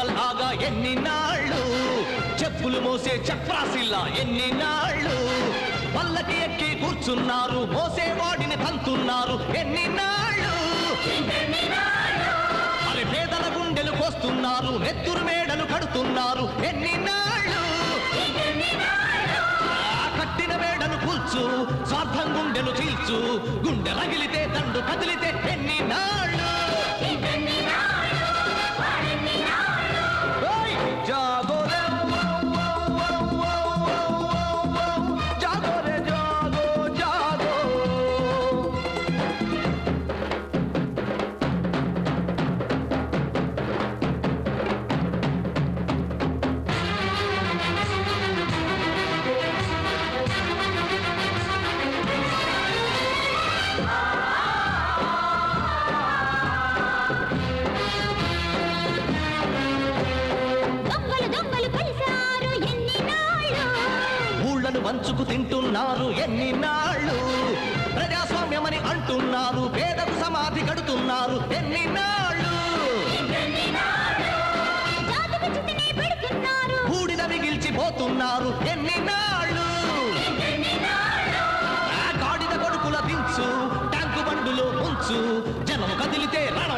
గడిగే ఎన్ని నాళ్ళు? చెప్పులు మోసే చక్రాసిల్లా ఎన్ని నాళ్ళు? పల్లకి ఎక్కి కూర్చున్నారు మోసేవాడిని తంతున్నారు ఎన్ని నాళ్ళు? మరి పేదల గుండెలు కోస్తున్నారు నెత్తురు మేడలు కడుతున్నారు ఎన్ని నాళ్ళు? కట్టిన మేడలు కూల్చు స్వార్థం గుండెలు చీల్చు గుండె రగిలితే దండు కదిలితే బతుకు తింటున్నారు ఎన్ని నాళ్ళు ప్రజాస్వామ్యమని అంటున్నారు పేదకు సమాధి కడుతున్నారు ఎన్ని నాళ్ళు బూడిద మిగిల్చిపోతున్నారు ఎన్ని నాళ్ళు గాడిద కొడుకుల దించు ట్యాంకు బండులో ఉంచు జనం కదిలితే రణం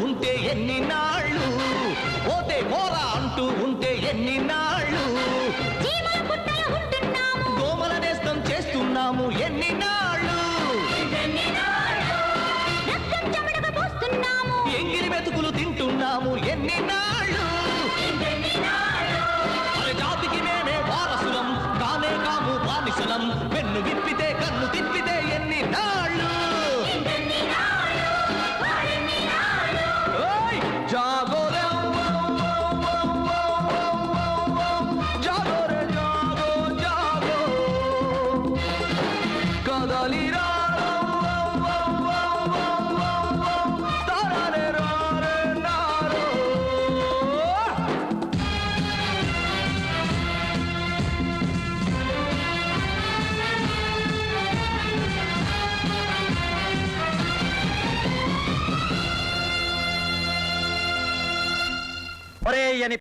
ఉంటే ఎన్ని నాళ్ళు? పోతే పోరా అంటూ ఉంటే ఎన్ని నాళ్ళు? దోమల నేస్తం చేస్తున్నాము ఎన్ని నాళ్ళు